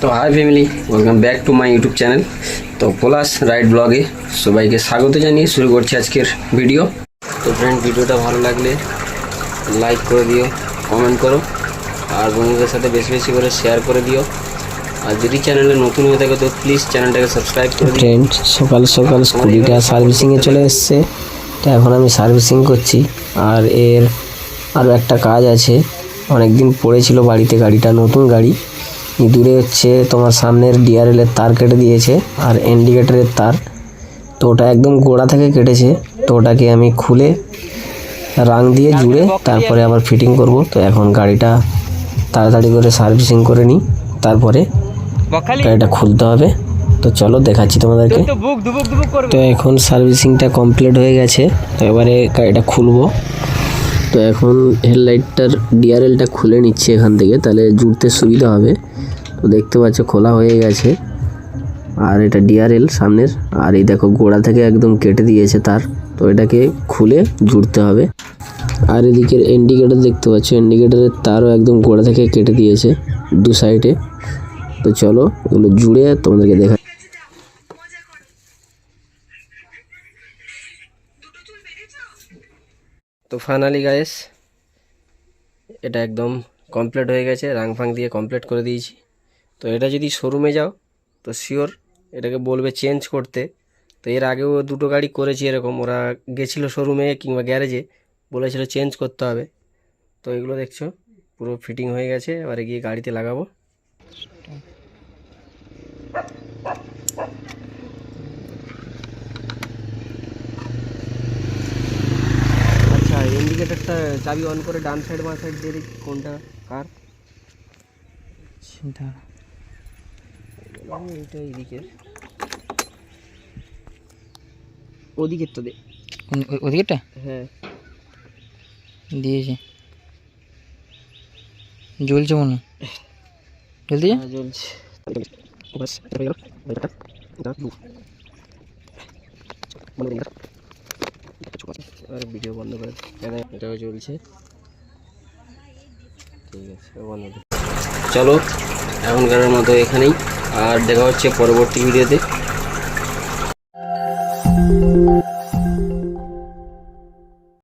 তো hi family welcome back to my YouTube channel তো Palash ride ব্লগে সবাইকে স্বাগত জানিয়ে শুরু করছি আজকের ভিডিও তো ফ্রেন্ড ভিডিওটা ভালো লাগলে লাইক করে দিও কমেন্ট করো আর বন্ধুদের সাথে বেশি বেশি করে শেয়ার করে দিও। আর যদি চ্যানেলে নতুন হয়ে থাকে তো প্লিজ চ্যানেলটাকে সাবস্ক্রাইব করে ফ্রেন্ড সকাল সকাল স্কুটিটা সার্ভিসিংয়ে চলে এসছে। তো এখন আমি সার্ভিসিং করছি। আর এর আরও একটা কাজ আছে। অনেক দিন পড়েছিল বাড়িতে গাড়িটা নতুন গাড়ি। দূরে হচ্ছে তোমার সামনের ডিআরএলের তার কেটে দিয়েছে আর ইন্ডিকেটারের তার। তো ওটা একদম গোড়া থেকে কেটেছে। তো ওটাকে আমি খুলে রাং দিয়ে জুড়ে তারপরে আবার ফিটিং করব। তো এখন গাড়িটা তাড়াতাড়ি করে সার্ভিসিং করে নিই। তারপরে গাড়িটা খুলতে হবে। তো চলো দেখাচ্ছি তোমাদেরকে। তো এখন সার্ভিসিংটা কমপ্লিট হয়ে গেছে। তো এবারে গাড়িটা খুলবো। তো এখন হেডলাইটটার ডিআরএলটা খুলে নিচ্ছি এখান থেকে, তাহলে জুড়তে সুবিধা হবে। তো দেখতে পাচ্ছ খোলা হয়ে গেছে। আর এটা ডিআরএল সামনের, আর এই দেখো গোড়া থেকে একদম কেটে দিয়েছে তার। তো এটাকে খুলে জুড়তে হবে। আর এদিকের ইন্ডিকেটর দেখতে পাচ্ছ ইন্ডিকেটরের তারও একদম গোড়া থেকে কেটে দিয়েছে দু সাইডে তো চলো এগুলো জুড়ে তোমাদেরকে দেখা তো ফাইনালি গায়েস এটা একদম কমপ্লিট হয়ে গেছে। রাং ফাং দিয়ে কমপ্লিট করে দিয়েছি। তো এটা যদি শোরুমে যাও, তো শিওর এটাকে বলবে চেঞ্জ করতে। তো এর আগেও দুটো গাড়ি করেছি এরকম। ওরা গেছিল শোরুমে কিংবা গ্যারেজে বলেছিল চেঞ্জ করতে হবে। তো এগুলো দেখছ, পুরো ফিটিং হয়ে গেছে। এবারে গিয়ে গাড়িতে লাগাবো। ইন্ডিকেটারটা চাবি অন করে ডান সাইড বাঁ সাইড দিয়ে দেখি কোনটা কার? আমি এইটা এইদিকের ওদিকের তো দে ওদিকেরটা? হ্যাঁ। দিয়েছে। জ্বলছে মনে। জ্বলতে যা? হ্যাঁ, জ্বলছে। বাস এটা হয়ে গেল এটা এটা দু বন্ধ করে আর ভিডিও বন্ধ করে এটাও চলছে। ঠিক আছে বন্ধ। চলো এখনকার মতো এখানেই। আর দেখা হচ্ছে পরবর্তী ভিডিওতে।